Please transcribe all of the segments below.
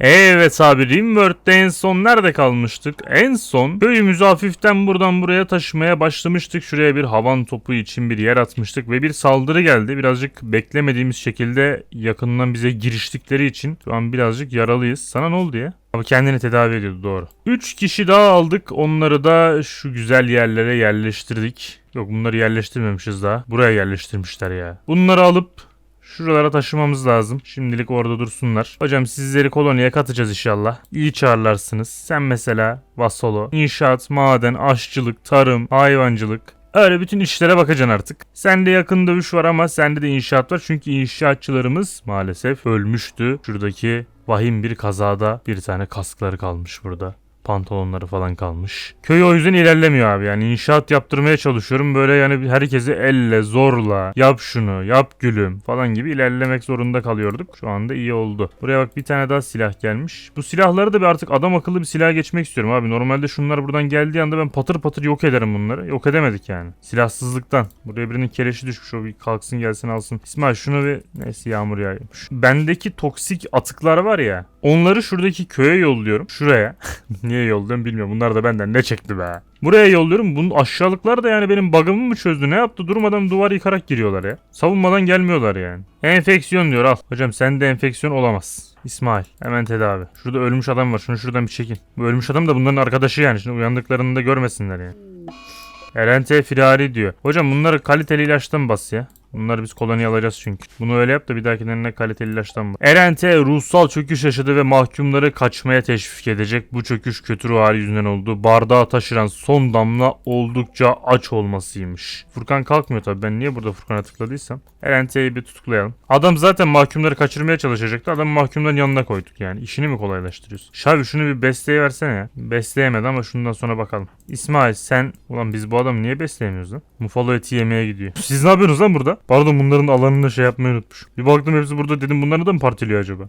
Evet abi Rimworld'de en son nerede kalmıştık? En son köyümüzü hafiften buradan buraya taşımaya başlamıştık. Şuraya bir havan topu için bir yer atmıştık ve bir saldırı geldi. Birazcık beklemediğimiz şekilde yakından bize giriştikleri için şu an birazcık yaralıyız. Sana ne oldu ya? Ama kendini tedavi ediyordu doğru. 3 kişi daha aldık. Onları da şu güzel yerlere yerleştirdik. Yok bunları yerleştirmemişiz daha. Buraya yerleştirmişler ya. Bunları alıp Şuralara taşımamız lazım. Şimdilik orada dursunlar. Hocam sizleri koloniye katacağız inşallah. İyi çağırlarsınız. Sen mesela Vasolo, inşaat, maden, aşçılık, tarım, hayvancılık. Öyle bütün işlere bakacaksın artık. Sende yakın dövüş var ama sende de inşaat var. Çünkü inşaatçılarımız maalesef ölmüştü. Şuradaki vahim bir kazada bir tane kaskları kalmış burada pantolonları falan kalmış. Köy o yüzden ilerlemiyor abi yani inşaat yaptırmaya çalışıyorum böyle yani herkesi elle zorla yap şunu yap gülüm falan gibi ilerlemek zorunda kalıyorduk. Şu anda iyi oldu. Buraya bak bir tane daha silah gelmiş. Bu silahları da bir artık adam akıllı bir silah geçmek istiyorum abi. Normalde şunlar buradan geldiği anda ben patır patır yok ederim bunları. Yok edemedik yani. Silahsızlıktan. Buraya birinin keleşi düşmüş o bir kalksın gelsin alsın. İsmail şunu bir neyse yağmur yağıyormuş. Bendeki toksik atıklar var ya onları şuradaki köye yolluyorum. Şuraya. Niye yolluyorum bilmiyorum. Bunlar da benden ne çekti be. Buraya yolluyorum. Bunun aşağılıklar da yani benim bug'ımı mı çözdü? Ne yaptı? Durmadan duvar yıkarak giriyorlar ya. Savunmadan gelmiyorlar yani. Enfeksiyon diyor al. Hocam sende enfeksiyon olamaz. İsmail hemen tedavi. Şurada ölmüş adam var. Şunu şuradan bir çekin. Bu ölmüş adam da bunların arkadaşı yani. Şimdi uyandıklarını da görmesinler yani. LNT firari diyor. Hocam bunları kaliteli ilaçtan bas ya. Bunları biz koloniye alacağız çünkü. Bunu öyle yap da bir dahakilerine kaliteli ilaçtan bas. RNT ruhsal çöküş yaşadı ve mahkumları kaçmaya teşvik edecek. Bu çöküş kötü ruh hali yüzünden oldu. Bardağı taşıran son damla oldukça aç olmasıymış. Furkan kalkmıyor tabii. Ben niye burada Furkan'a tıkladıysam. RNT'yi bir tutuklayalım. Adam zaten mahkumları kaçırmaya çalışacaktı. Adamı mahkumların yanına koyduk yani. İşini mi kolaylaştırıyorsun? Şavi şunu bir besleye versene ya. Besleyemedi ama şundan sonra bakalım. İsmail sen... Ulan biz bu adamı niye besleyemiyoruz lan? Mufalo eti yemeye gidiyor. Siz ne yapıyorsunuz lan burada? Pardon bunların alanını şey yapmayı unutmuş. Bir baktım hepsi burada dedim bunları da mı partiliyor acaba?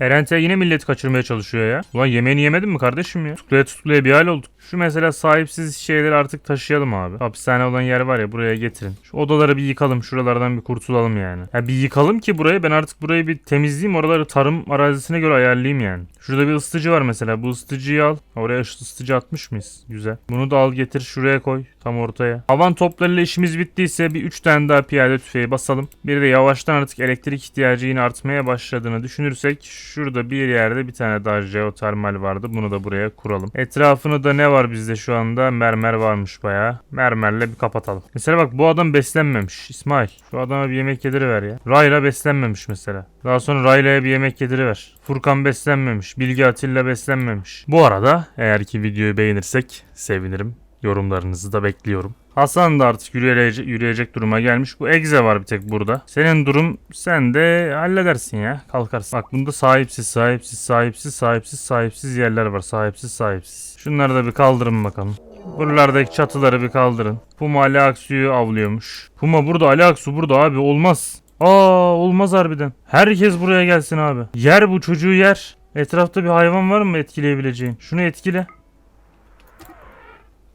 Erente yine milleti kaçırmaya çalışıyor ya. Ulan yemeğini yemedin mi kardeşim ya? Tutuklaya tutuklaya bir hal olduk. Şu mesela sahipsiz şeyleri artık taşıyalım abi. Hapishane olan yer var ya buraya getirin. Şu odaları bir yıkalım. Şuralardan bir kurtulalım yani. Ya bir yıkalım ki burayı ben artık burayı bir temizleyeyim. Oraları tarım arazisine göre ayarlayayım yani. Şurada bir ısıtıcı var mesela. Bu ısıtıcıyı al. Oraya ısıtıcı atmış mıyız? Güzel. Bunu da al getir şuraya koy. Tam ortaya. Havan toplarıyla işimiz bittiyse bir 3 tane daha piyade tüfeği basalım. Bir de yavaştan artık elektrik ihtiyacı yine artmaya başladığını düşünürsek şurada bir yerde bir tane daha jeotermal vardı. Bunu da buraya kuralım. Etrafını da ne var bizde şu anda? Mermer varmış bayağı. Mermerle bir kapatalım. Mesela bak bu adam beslenmemiş. İsmail şu adama bir yemek yediriver ya. Rayla beslenmemiş mesela. Daha sonra Rayla'ya bir yemek yediriver. Furkan beslenmemiş. Bilge Atilla beslenmemiş. Bu arada eğer ki videoyu beğenirsek sevinirim. Yorumlarınızı da bekliyorum. Hasan da artık yürüyecek, yürüyecek duruma gelmiş. Bu egze var bir tek burada. Senin durum sen de halledersin ya. Kalkarsın. Bak bunda sahipsiz, sahipsiz, sahipsiz, sahipsiz, sahipsiz yerler var. Sahipsiz, sahipsiz. Şunları da bir kaldırın bakalım. Buralardaki çatıları bir kaldırın. Puma Ali Aksu'yu avlıyormuş. Puma burada, Ali Aksu burada abi olmaz. Aa olmaz harbiden. Herkes buraya gelsin abi. Yer bu çocuğu yer. Etrafta bir hayvan var mı etkileyebileceğin? Şunu etkile.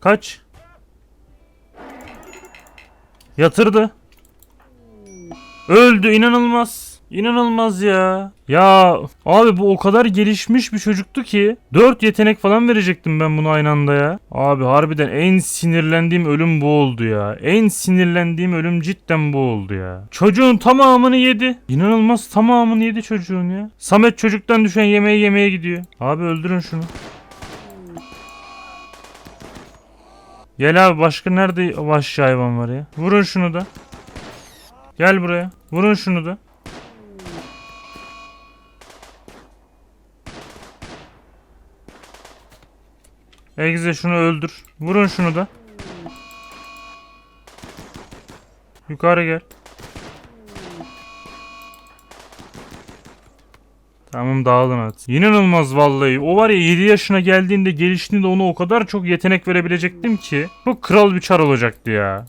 Kaç? Yatırdı. Öldü inanılmaz. İnanılmaz ya. Ya abi bu o kadar gelişmiş bir çocuktu ki 4 yetenek falan verecektim ben bunu aynı anda ya. Abi harbiden en sinirlendiğim ölüm bu oldu ya. En sinirlendiğim ölüm cidden bu oldu ya. Çocuğun tamamını yedi. İnanılmaz tamamını yedi çocuğun ya. Samet çocuktan düşen yemeği yemeye gidiyor. Abi öldürün şunu. Gel abi başka nerede vahşi hayvan var ya? Vurun şunu da. Gel buraya. Vurun şunu da. Egze şunu öldür. Vurun şunu da. Yukarı gel. Tamam dağılın artık. İnanılmaz vallahi. O var ya 7 yaşına geldiğinde geliştiğinde ona o kadar çok yetenek verebilecektim ki. Çok kral bir çar olacaktı ya.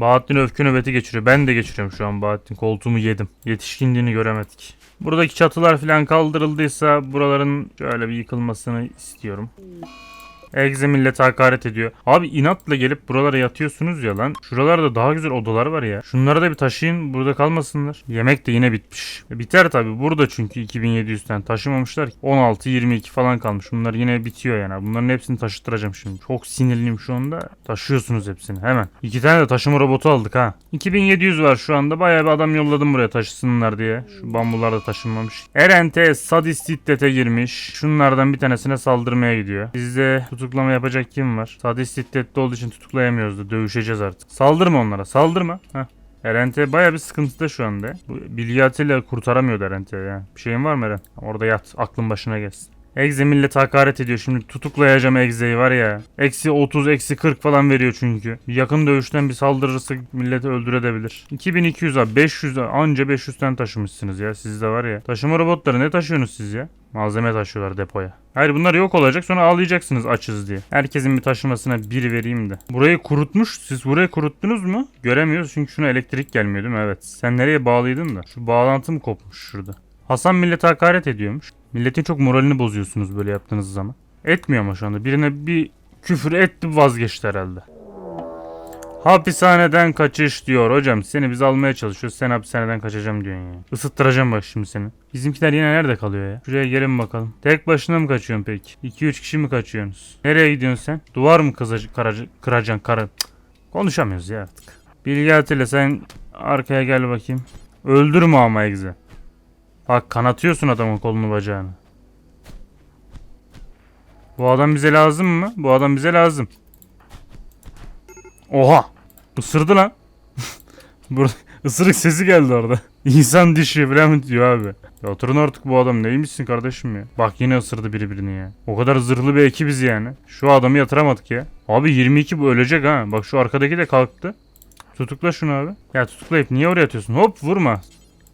Bahattin öfke nöbeti geçiriyor. Ben de geçiriyorum şu an Bahattin. Koltuğumu yedim. Yetişkinliğini göremedik. Buradaki çatılar falan kaldırıldıysa buraların şöyle bir yıkılmasını istiyorum. Egze millete hakaret ediyor. Abi inatla gelip buralara yatıyorsunuz ya lan. Şuralarda daha güzel odalar var ya. Şunları da bir taşıyın burada kalmasınlar. Yemek de yine bitmiş. E, Biter tabi burada çünkü 2700 tane taşımamışlar ki. 16-22 falan kalmış. Bunlar yine bitiyor yani. Bunların hepsini taşıttıracağım şimdi. Çok sinirliyim şu anda. Taşıyorsunuz hepsini hemen. İki tane de taşıma robotu aldık ha. 2700 var şu anda. Bayağı bir adam yolladım buraya taşısınlar diye. Şu bambular da taşınmamış. Erente sadist girmiş. Şunlardan bir tanesine saldırmaya gidiyor. Bizde tutuklama yapacak kim var? Sadist hiddetli olduğu için tutuklayamıyoruz da dövüşeceğiz artık. Saldırma onlara. Saldırma. Heh. Erente baya bir sıkıntıda şu anda. Bu bilgiatıyla kurtaramıyordu Erente ya. Bir şeyin var mı Eren? Orada yat. Aklın başına gelsin. Egze millet hakaret ediyor şimdi tutuklayacağım Egze'yi var ya. Eksi 30 eksi 40 falan veriyor çünkü. Yakın dövüşten bir saldırırsa milleti öldürebilir. 2200 abi 500 anca 500 tane taşımışsınız ya sizde var ya. Taşıma robotları ne taşıyorsunuz siz ya? Malzeme taşıyorlar depoya. Hayır bunlar yok olacak sonra ağlayacaksınız açız diye. Herkesin bir taşımasına bir vereyim de. Burayı kurutmuş. Siz burayı kuruttunuz mu? Göremiyoruz çünkü şuna elektrik gelmiyor değil mi? Evet. Sen nereye bağlıydın da? Şu bağlantı mı kopmuş şurada? Hasan millete hakaret ediyormuş. Milletin çok moralini bozuyorsunuz böyle yaptığınız zaman. Etmiyor ama şu anda. Birine bir küfür etti vazgeçti herhalde. Hapishaneden kaçış diyor hocam. Seni biz almaya çalışıyoruz. Sen hapishaneden kaçacağım diyorsun ya. Isıttıracağım bak şimdi seni. Bizimkiler yine nerede kalıyor ya? Şuraya gelin bakalım. Tek başına mı kaçıyorsun peki? 2-3 kişi mi kaçıyorsunuz? Nereye gidiyorsun sen? Duvar mı kızacı, karacı, kıracaksın karı? Konuşamıyoruz ya artık. Bilgi Atilla sen arkaya gel bakayım. Öldürme ama egze. Bak kanatıyorsun adamın kolunu bacağını. Bu adam bize lazım mı? Bu adam bize lazım. Oha! Isırdı lan. Burada ısırık sesi geldi orada. İnsan dişi falan diyor abi. Ya oturun artık bu adam neymişsin kardeşim ya. Bak yine ısırdı biri birini ya. O kadar zırhlı bir ekibiz yani. Şu adamı yatıramadık ya. Abi 22 bu ölecek ha. Bak şu arkadaki de kalktı. Tutukla şunu abi. Ya tutuklayıp niye oraya atıyorsun? Hop vurma.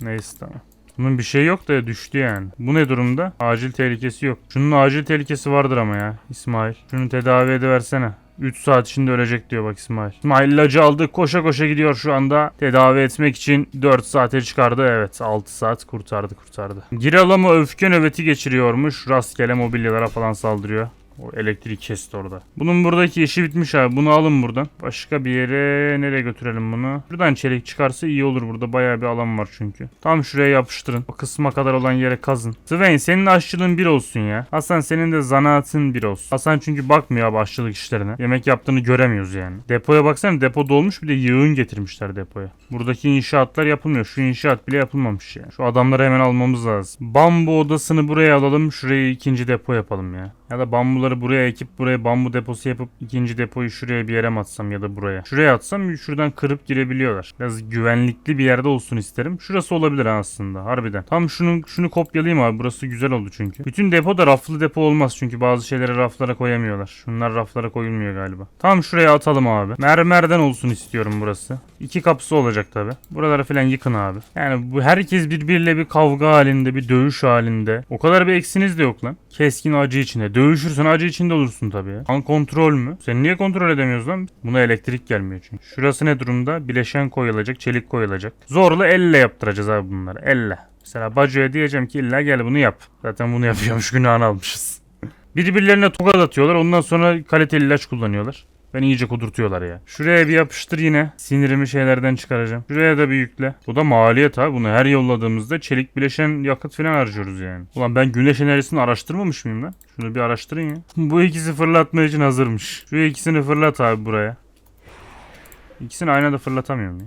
Neyse tamam. Bunun bir şey yok da düştü yani. Bu ne durumda? Acil tehlikesi yok. Şunun acil tehlikesi vardır ama ya İsmail. Şunu tedavi ediversene. 3 saat içinde ölecek diyor bak İsmail. İsmail ilacı aldı koşa koşa gidiyor şu anda. Tedavi etmek için 4 saate çıkardı. Evet 6 saat kurtardı kurtardı. Giralama öfke nöbeti geçiriyormuş. Rastgele mobilyalara falan saldırıyor. O elektrik kesti orada. Bunun buradaki işi bitmiş abi. Bunu alın buradan. Başka bir yere nereye götürelim bunu? Buradan çelik çıkarsa iyi olur burada. Bayağı bir alan var çünkü. Tam şuraya yapıştırın. O kısma kadar olan yere kazın. Swain senin aşçılığın bir olsun ya. Hasan senin de zanaatın bir olsun. Hasan çünkü bakmıyor abi aşçılık işlerine. Yemek yaptığını göremiyoruz yani. Depoya baksana depo dolmuş bir de yığın getirmişler depoya. Buradaki inşaatlar yapılmıyor. Şu inşaat bile yapılmamış yani. Şu adamları hemen almamız lazım. Bambu odasını buraya alalım. Şurayı ikinci depo yapalım ya. Ya da bambuları buraya ekip buraya bambu deposu yapıp ikinci depoyu şuraya bir yere mi atsam ya da buraya. Şuraya atsam şuradan kırıp girebiliyorlar. Biraz güvenlikli bir yerde olsun isterim. Şurası olabilir aslında harbiden. Tam şunu şunu kopyalayayım abi. Burası güzel oldu çünkü. Bütün depo da raflı depo olmaz çünkü bazı şeyleri raflara koyamıyorlar. Şunlar raflara koyulmuyor galiba. Tam şuraya atalım abi. Mermerden olsun istiyorum burası. İki kapısı olacak tabi. Buraları falan yıkın abi. Yani bu herkes birbiriyle bir kavga halinde, bir dövüş halinde. O kadar bir eksiniz de yok lan. Keskin acı içinde. Dövüşürsen acı içinde olursun tabii ya. Kan kontrol mü? Sen niye kontrol edemiyoruz lan? Buna elektrik gelmiyor çünkü. Şurası ne durumda? Bileşen koyulacak, çelik koyulacak. Zorla elle yaptıracağız abi bunları. Elle. Mesela Baco'ya diyeceğim ki illa gel bunu yap. Zaten bunu yapıyormuş günahını almışız. Birbirlerine tokat atıyorlar. Ondan sonra kaliteli ilaç kullanıyorlar. Beni iyice kudurtuyorlar ya. Şuraya bir yapıştır yine. Sinirimi şeylerden çıkaracağım. Şuraya da bir yükle. Bu da maliyet ha. Bunu her yolladığımızda çelik bileşen yakıt falan harcıyoruz yani. Ulan ben güneş enerjisini araştırmamış mıyım lan? Şunu bir araştırın ya. Bu ikisi fırlatma için hazırmış. Şu ikisini fırlat abi buraya. İkisini aynı anda fırlatamıyorum ya.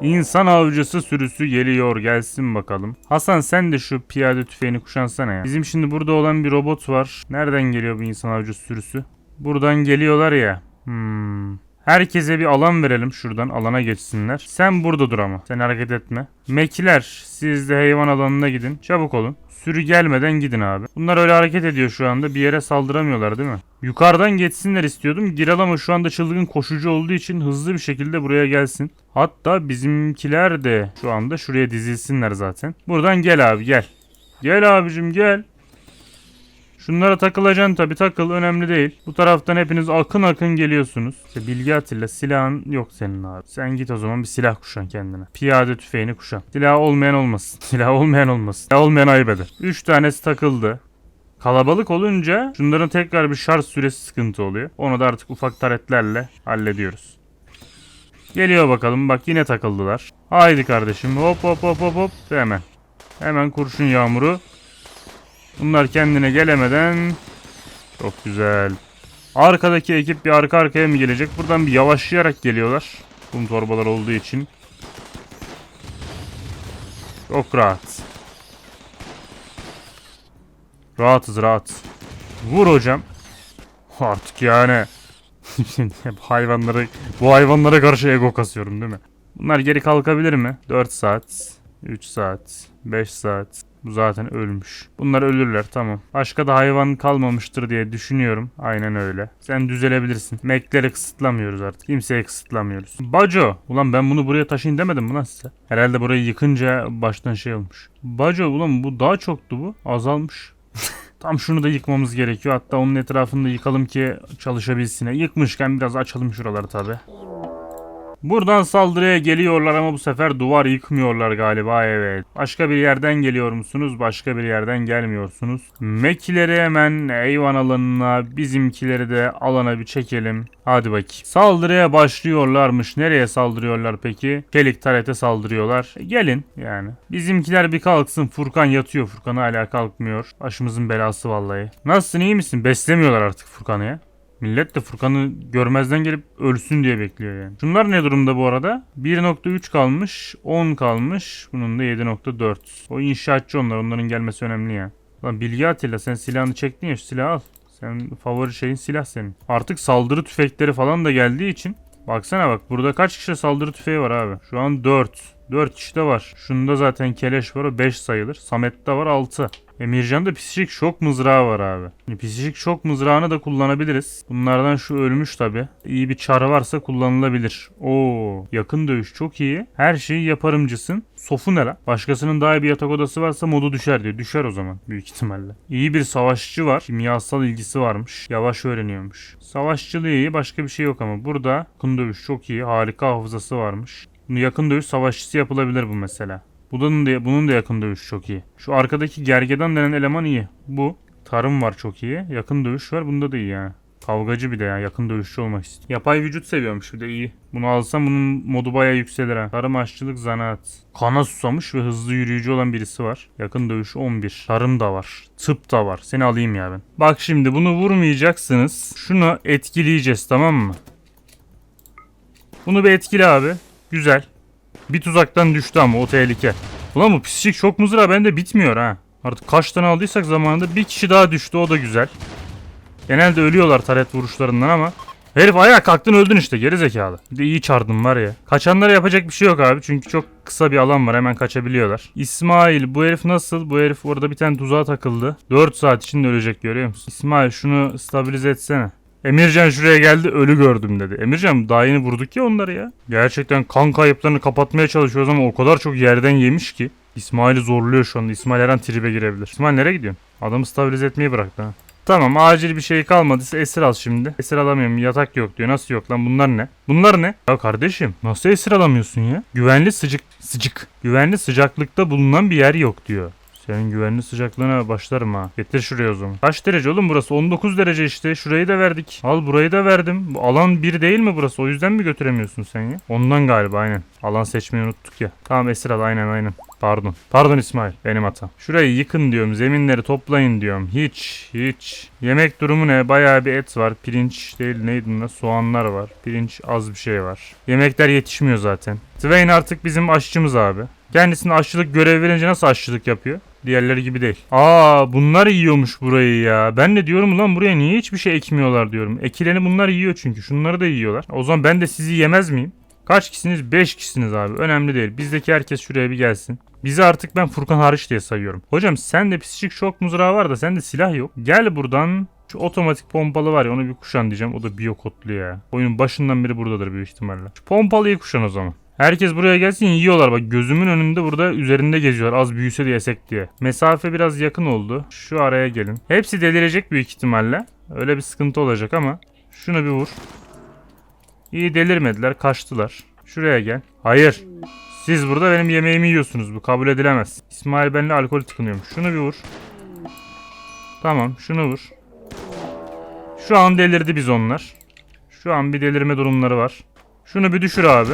İnsan avcısı sürüsü geliyor gelsin bakalım. Hasan sen de şu piyade tüfeğini kuşansana ya. Bizim şimdi burada olan bir robot var. Nereden geliyor bu insan avcısı sürüsü? Buradan geliyorlar ya. Hmm. Herkese bir alan verelim şuradan alana geçsinler. Sen burada dur ama. Sen hareket etme. Mekiler siz de hayvan alanına gidin. Çabuk olun. Sürü gelmeden gidin abi. Bunlar öyle hareket ediyor şu anda. Bir yere saldıramıyorlar değil mi? Yukarıdan geçsinler istiyordum. Giralama şu anda çılgın koşucu olduğu için hızlı bir şekilde buraya gelsin. Hatta bizimkiler de şu anda şuraya dizilsinler zaten. Buradan gel abi gel. Gel abicim gel. Şunlara takılacaksın tabi takıl önemli değil. Bu taraftan hepiniz akın akın geliyorsunuz. İşte Bilgi Atilla silahın yok senin abi. Sen git o zaman bir silah kuşan kendine. Piyade tüfeğini kuşan. Silah olmayan olmasın. Silah olmayan olmasın. Silah olmayan ayıp eder. 3 tanesi takıldı. Kalabalık olunca şunların tekrar bir şarj süresi sıkıntı oluyor. Onu da artık ufak taretlerle hallediyoruz. Geliyor bakalım bak yine takıldılar. Haydi kardeşim hop hop hop hop hop hemen. Hemen kurşun yağmuru. Bunlar kendine gelemeden çok güzel. Arkadaki ekip bir arka arkaya mı gelecek? Buradan bir yavaşlayarak geliyorlar. Kum torbalar olduğu için. Çok rahat. Rahatız rahat. Vur hocam. Artık yani. Hep hayvanları, bu hayvanlara karşı ego kasıyorum değil mi? Bunlar geri kalkabilir mi? 4 saat, 3 saat, 5 saat. Bu zaten ölmüş. Bunlar ölürler tamam. Başka da hayvan kalmamıştır diye düşünüyorum. Aynen öyle. Sen düzelebilirsin. Mekleri kısıtlamıyoruz artık. Kimseye kısıtlamıyoruz. Baco. Ulan ben bunu buraya taşıyın demedim mi lan size? Herhalde burayı yıkınca baştan şey olmuş. Baco ulan bu daha çoktu bu. Azalmış. Tam şunu da yıkmamız gerekiyor. Hatta onun etrafını da yıkalım ki çalışabilsin. Yıkmışken biraz açalım şuraları tabi. Buradan saldırıya geliyorlar ama bu sefer duvar yıkmıyorlar galiba evet. Başka bir yerden geliyor musunuz? Başka bir yerden gelmiyorsunuz. Mekileri hemen eyvan alanına bizimkileri de alana bir çekelim. Hadi bakayım. Saldırıya başlıyorlarmış. Nereye saldırıyorlar peki? Çelik tarete saldırıyorlar. E, gelin yani. Bizimkiler bir kalksın. Furkan yatıyor. Furkan hala kalkmıyor. Başımızın belası vallahi. Nasılsın iyi misin? Beslemiyorlar artık Furkan'ı ya. Millet de Furkan'ı görmezden gelip ölsün diye bekliyor yani. Şunlar ne durumda bu arada? 1.3 kalmış, 10 kalmış. Bunun da 7.4. O inşaatçı onlar. Onların gelmesi önemli ya. Lan Bilgi Atilla sen silahını çektin ya şu silahı al. Sen favori şeyin silah senin. Artık saldırı tüfekleri falan da geldiği için Baksana bak burada kaç kişi saldırı tüfeği var abi? Şu an 4. 4 işte var. Şunda zaten keleş var o 5 sayılır. Samet'te var 6. Emircan'da psikik şok mızrağı var abi. Şimdi Psikik şok mızrağını da kullanabiliriz. Bunlardan şu ölmüş tabi. İyi bir çarı varsa kullanılabilir. Oo, yakın dövüş çok iyi. Her şeyi yaparımcısın. Sofu ne la? Başkasının daha iyi bir yatak odası varsa modu düşer diyor. Düşer o zaman büyük ihtimalle. İyi bir savaşçı var. Kimyasal ilgisi varmış. Yavaş öğreniyormuş. Savaşçılığı iyi başka bir şey yok ama burada yakın dövüş çok iyi. Harika hafızası varmış. Yakın dövüş savaşçısı yapılabilir bu mesela. Bunun da, bunun da yakın dövüş çok iyi. Şu arkadaki gergedan denen eleman iyi. Bu. Tarım var çok iyi. Yakın dövüş var. Bunda da iyi yani. Kavgacı bir de ya. Yakın dövüşçü olmak istiyor. Yapay vücut seviyormuş bir de iyi. Bunu alsam bunun modu baya yükselir ha. Tarım aşçılık zanaat. Kana susamış ve hızlı yürüyücü olan birisi var. Yakın dövüş 11. Tarım da var. Tıp da var. Seni alayım ya ben. Bak şimdi bunu vurmayacaksınız. Şunu etkileyeceğiz tamam mı? Bunu bir etkile abi. Güzel. Bir tuzaktan düştü ama o tehlike. Ulan bu pislik şok mızrağı bende bitmiyor ha. Artık kaç tane aldıysak zamanında bir kişi daha düştü o da güzel. Genelde ölüyorlar taret vuruşlarından ama. Herif ayağa kalktın öldün işte geri zekalı. Bir de iyi çardım var ya. Kaçanlara yapacak bir şey yok abi çünkü çok kısa bir alan var hemen kaçabiliyorlar. İsmail bu herif nasıl? Bu herif orada bir tane tuzağa takıldı. 4 saat içinde ölecek görüyor musun? İsmail şunu stabilize etsene. Emircan şuraya geldi ölü gördüm dedi. Emircan daha yeni vurduk ya onları ya. Gerçekten kan kayıplarını kapatmaya çalışıyoruz ama o kadar çok yerden yemiş ki. İsmail'i zorluyor şu anda. İsmail her an tribe girebilir. İsmail nereye gidiyorsun? Adamı stabilize etmeyi bıraktı ha. Tamam acil bir şey kalmadıysa esir al şimdi. Esir alamıyorum yatak yok diyor. Nasıl yok lan bunlar ne? Bunlar ne? Ya kardeşim nasıl esir alamıyorsun ya? Güvenli sıcak sıcak. Güvenli sıcaklıkta bulunan bir yer yok diyor. Senin güvenli sıcaklığına başlarım ha. Getir şuraya o zaman. Kaç derece oğlum burası? 19 derece işte. Şurayı da verdik. Al burayı da verdim. Bu alan 1 değil mi burası? O yüzden mi götüremiyorsun sen ya? Ondan galiba aynen. Alan seçmeyi unuttuk ya. Tamam Esir al aynen aynen. Pardon. Pardon İsmail. Benim hatam. Şurayı yıkın diyorum. Zeminleri toplayın diyorum. Hiç. Hiç. Yemek durumu ne? Bayağı bir et var. Pirinç değil neydi bunlar? Soğanlar var. Pirinç az bir şey var. Yemekler yetişmiyor zaten. Twain artık bizim aşçımız abi. Kendisine aşçılık görev verince nasıl aşçılık yapıyor? Diğerleri gibi değil. Aa bunlar yiyormuş burayı ya. Ben de diyorum ulan buraya niye hiçbir şey ekmiyorlar diyorum. Ekileni bunlar yiyor çünkü. Şunları da yiyorlar. O zaman ben de sizi yemez miyim? Kaç kişisiniz? 5 kişisiniz abi. Önemli değil. Bizdeki herkes şuraya bir gelsin. Bizi artık ben Furkan hariç diye sayıyorum. Hocam sen de psikik şok mızrağı var da sende silah yok. Gel buradan şu otomatik pompalı var ya onu bir kuşan diyeceğim. O da biyokodlu ya. Oyunun başından beri buradadır büyük ihtimalle. Şu pompalıyı kuşan o zaman. Herkes buraya gelsin yiyorlar bak gözümün önünde burada üzerinde geziyorlar az büyüse de yesek diye. Mesafe biraz yakın oldu. Şu araya gelin. Hepsi delirecek büyük ihtimalle. Öyle bir sıkıntı olacak ama. Şunu bir vur. İyi delirmediler kaçtılar. Şuraya gel. Hayır. Siz burada benim yemeğimi yiyorsunuz. Bu kabul edilemez. İsmail benimle alkol tıkınıyormuş. Şunu bir vur. Tamam şunu vur. Şu an delirdi biz onlar. Şu an bir delirme durumları var. Şunu bir düşür abi.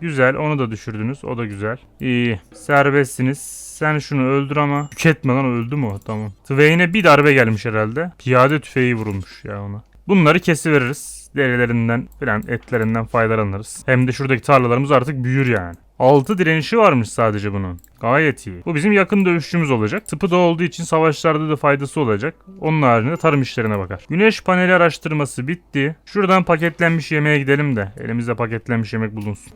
Güzel onu da düşürdünüz. O da güzel. İyi. Serbestsiniz. Sen şunu öldür ama. Tüketme lan öldü mü? Tamam. Twain'e bir darbe gelmiş herhalde. Piyade tüfeği vurulmuş ya ona. Bunları kesiveririz. Derilerinden filan etlerinden faydalanırız. Hem de şuradaki tarlalarımız artık büyür yani. 6 direnişi varmış sadece bunun. Gayet iyi. Bu bizim yakın dövüşçümüz olacak. Tıpı da olduğu için savaşlarda da faydası olacak. Onun haricinde tarım işlerine bakar. Güneş paneli araştırması bitti. Şuradan paketlenmiş yemeğe gidelim de. Elimizde paketlenmiş yemek bulunsun.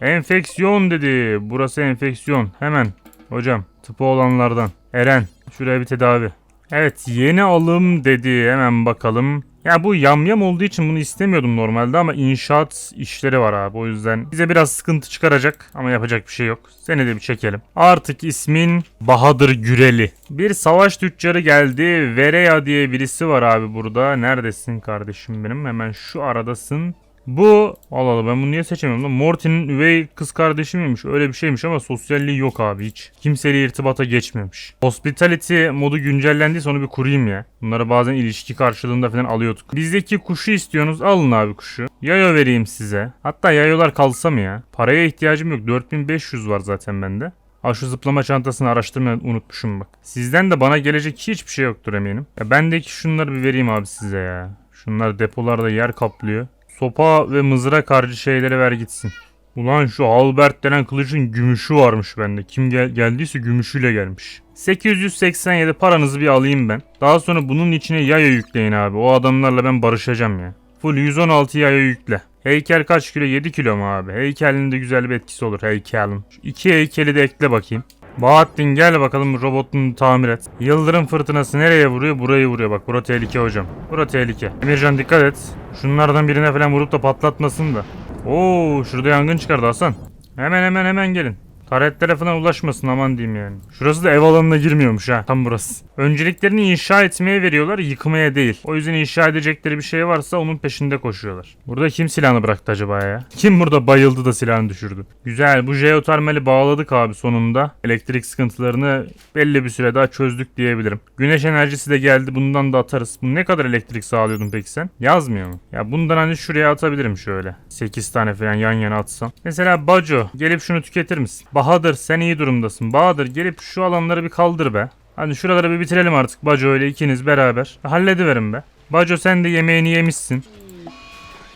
Enfeksiyon dedi. Burası enfeksiyon. Hemen. Hocam tıpı olanlardan. Eren. Şuraya bir tedavi. Evet yeni alım dedi. Hemen bakalım. Ya bu yamyam olduğu için bunu istemiyordum normalde ama inşaat işleri var abi. O yüzden bize biraz sıkıntı çıkaracak ama yapacak bir şey yok. Seni de bir çekelim. Artık ismin Bahadır Güreli. Bir savaş tüccarı geldi. Vereya diye birisi var abi burada. Neredesin kardeşim benim? Hemen şu aradasın. Bu Allah Allah ben bunu niye seçemiyorum lan? Morty'nin üvey kız kardeşi miymiş? Öyle bir şeymiş ama sosyalliği yok abi hiç. Kimseyle irtibata geçmemiş. Hospitality modu güncellendiyse onu bir kurayım ya. Bunları bazen ilişki karşılığında falan alıyorduk. Bizdeki kuşu istiyorsunuz alın abi kuşu. Yayo vereyim size. Hatta yayolar kalsa mı ya? Paraya ihtiyacım yok. 4500 var zaten bende. Ha şu zıplama çantasını araştırmayı unutmuşum bak. Sizden de bana gelecek hiçbir şey yoktur eminim. Ya bendeki şunları bir vereyim abi size ya. Şunlar depolarda yer kaplıyor. Sopa ve mızrak harcı şeyleri ver gitsin. Ulan şu Albert denen kılıcın gümüşü varmış bende. Kim gel- geldiyse gümüşüyle gelmiş. 887 paranızı bir alayım ben. Daha sonra bunun içine yaya yükleyin abi. O adamlarla ben barışacağım ya. Full 116 yaya yükle. Heykel kaç kilo? 7 kilo mu abi? Heykelin de güzel bir etkisi olur heykelin. Şu iki heykeli de ekle bakayım. Bahattin gel bakalım robotunu tamir et. Yıldırım fırtınası nereye vuruyor? Burayı vuruyor bak. Bura tehlike hocam. Bura tehlike. Emircan dikkat et. Şunlardan birine falan vurup da patlatmasın da. Oo şurada yangın çıkardı Hasan. Hemen hemen hemen gelin. Taretlere falan ulaşmasın aman diyeyim yani. Şurası da ev alanına girmiyormuş ha. Tam burası. Önceliklerini inşa etmeye veriyorlar yıkmaya değil. O yüzden inşa edecekleri bir şey varsa onun peşinde koşuyorlar. Burada kim silahını bıraktı acaba ya? Kim burada bayıldı da silahını düşürdü? Güzel bu jeotermali bağladık abi sonunda. Elektrik sıkıntılarını belli bir süre daha çözdük diyebilirim. Güneş enerjisi de geldi bundan da atarız. Bu ne kadar elektrik sağlıyordun peki sen? Yazmıyor mu? Ya bundan hani şuraya atabilirim şöyle. 8 tane falan yan yana atsam. Mesela Baco gelip şunu tüketir misin? Bahadır sen iyi durumdasın. Bahadır gelip şu alanları bir kaldır be. Hadi şuraları bir bitirelim artık Baco ile ikiniz beraber. Hallediverin be. Baco sen de yemeğini yemişsin.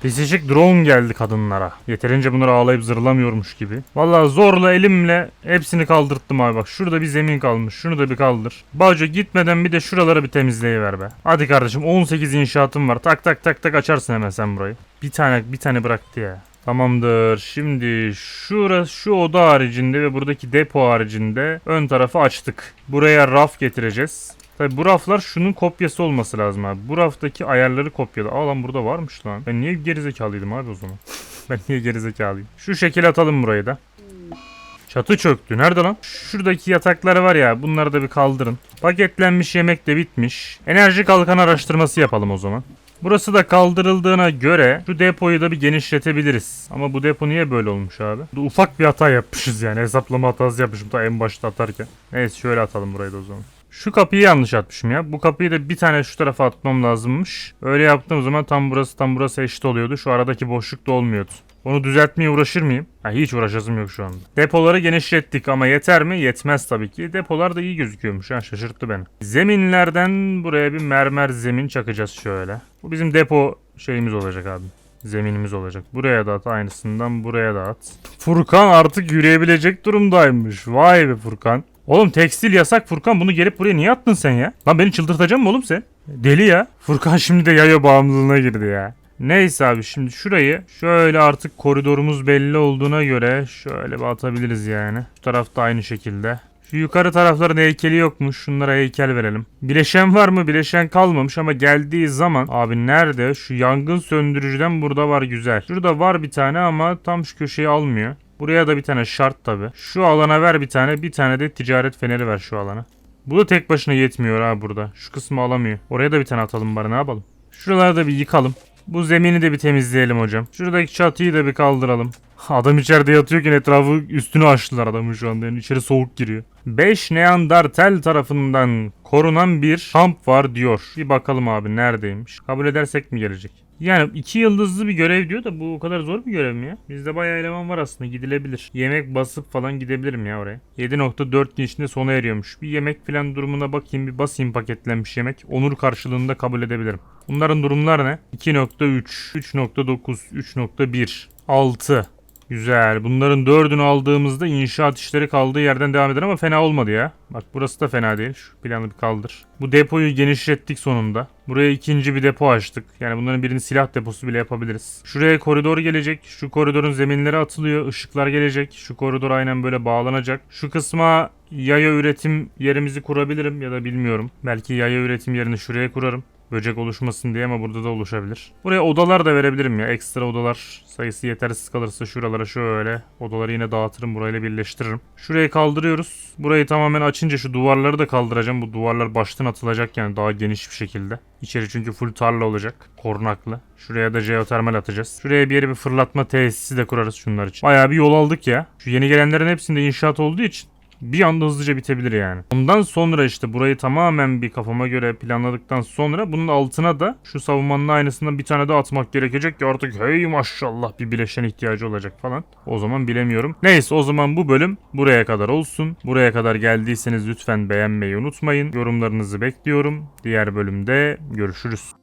Pisicik drone geldi kadınlara. Yeterince bunları ağlayıp zırlamıyormuş gibi. Vallahi zorla elimle hepsini kaldırttım abi bak. Şurada bir zemin kalmış. Şunu da bir kaldır. Baco gitmeden bir de şuraları bir temizleyiver be. Hadi kardeşim 18 inşaatım var. Tak tak tak tak açarsın hemen sen burayı. Bir tane bir tane bıraktı ya. Tamamdır. Şimdi şurası şu oda haricinde ve buradaki depo haricinde ön tarafı açtık. Buraya raf getireceğiz. Tabi bu raflar şunun kopyası olması lazım abi. Bu raftaki ayarları kopyala. Aa lan burada varmış lan. Ben niye gerizekalıydım abi o zaman? ben niye gerizekalıyım? Şu şekil atalım burayı da. Çatı çöktü. Nerede lan? Şuradaki yatakları var ya bunları da bir kaldırın. Paketlenmiş yemek de bitmiş. Enerji kalkan araştırması yapalım o zaman. Burası da kaldırıldığına göre şu depoyu da bir genişletebiliriz. Ama bu depo niye böyle olmuş abi? Ufak bir hata yapmışız yani. Hesaplama hatası yapmışım ta en başta atarken. Neyse şöyle atalım burayı da o zaman. Şu kapıyı yanlış atmışım ya. Bu kapıyı da bir tane şu tarafa atmam lazımmış. Öyle yaptığım zaman tam burası tam burası eşit oluyordu. Şu aradaki boşluk da olmuyordu. Onu düzeltmeye uğraşır mıyım? Ha, hiç uğraşasım yok şu anda. Depoları genişlettik ama yeter mi? Yetmez tabii ki. Depolar da iyi gözüküyormuş ha şaşırttı beni. Zeminlerden buraya bir mermer zemin çakacağız şöyle. Bu bizim depo şeyimiz olacak abi. Zeminimiz olacak. Buraya da at aynısından buraya da at. Furkan artık yürüyebilecek durumdaymış. Vay be Furkan. Oğlum tekstil yasak Furkan bunu gelip buraya niye attın sen ya? Lan beni çıldırtacak mı oğlum sen? Deli ya. Furkan şimdi de yayo bağımlılığına girdi ya. Neyse abi şimdi şurayı şöyle artık koridorumuz belli olduğuna göre şöyle bir atabiliriz yani. Bu tarafta aynı şekilde. Şu yukarı tarafların heykeli yokmuş. Şunlara heykel verelim. Bileşen var mı? Bileşen kalmamış ama geldiği zaman abi nerede? Şu yangın söndürücüden burada var güzel. Şurada var bir tane ama tam şu köşeyi almıyor. Buraya da bir tane şart tabi. Şu alana ver bir tane. Bir tane de ticaret feneri ver şu alana. Bu da tek başına yetmiyor ha burada. Şu kısmı alamıyor. Oraya da bir tane atalım bari ne yapalım. Şuraları da bir yıkalım. Bu zemini de bir temizleyelim hocam. Şuradaki çatıyı da bir kaldıralım. Adam içeride yatıyorken etrafı üstünü açtılar adamın şu anda. Yani içeri soğuk giriyor. 5 Neandertal tarafından korunan bir kamp var diyor. Bir bakalım abi neredeymiş. Kabul edersek mi gelecek? Yani iki yıldızlı bir görev diyor da bu o kadar zor bir görev mi ya? Bizde bayağı eleman var aslında gidilebilir. Yemek basıp falan gidebilirim ya oraya. 7.4 gün içinde sona eriyormuş. Bir yemek falan durumuna bakayım bir basayım paketlenmiş yemek. Onur karşılığında kabul edebilirim. Bunların durumlar ne? 2.3, 3.9, 3.1, 6. Güzel. Bunların dördünü aldığımızda inşaat işleri kaldığı yerden devam eder ama fena olmadı ya. Bak burası da fena değil. Şu planı bir kaldır. Bu depoyu genişlettik sonunda. Buraya ikinci bir depo açtık. Yani bunların birini silah deposu bile yapabiliriz. Şuraya koridor gelecek. Şu koridorun zeminleri atılıyor. Işıklar gelecek. Şu koridor aynen böyle bağlanacak. Şu kısma yaya üretim yerimizi kurabilirim ya da bilmiyorum. Belki yaya üretim yerini şuraya kurarım. Böcek oluşmasın diye ama burada da oluşabilir. Buraya odalar da verebilirim ya. Ekstra odalar sayısı yetersiz kalırsa şuralara şöyle odaları yine dağıtırım. Burayla birleştiririm. Şurayı kaldırıyoruz. Burayı tamamen açınca şu duvarları da kaldıracağım. Bu duvarlar baştan atılacak yani daha geniş bir şekilde. İçeri çünkü full tarla olacak. Korunaklı. Şuraya da jeotermal atacağız. Şuraya bir yere bir fırlatma tesisi de kurarız şunlar için. Bayağı bir yol aldık ya. Şu yeni gelenlerin hepsinde inşaat olduğu için bir anda hızlıca bitebilir yani. Ondan sonra işte burayı tamamen bir kafama göre planladıktan sonra bunun altına da şu savunmanın aynısından bir tane daha atmak gerekecek ki artık hey maşallah bir bileşen ihtiyacı olacak falan. O zaman bilemiyorum. Neyse o zaman bu bölüm buraya kadar olsun. Buraya kadar geldiyseniz lütfen beğenmeyi unutmayın. Yorumlarınızı bekliyorum. Diğer bölümde görüşürüz.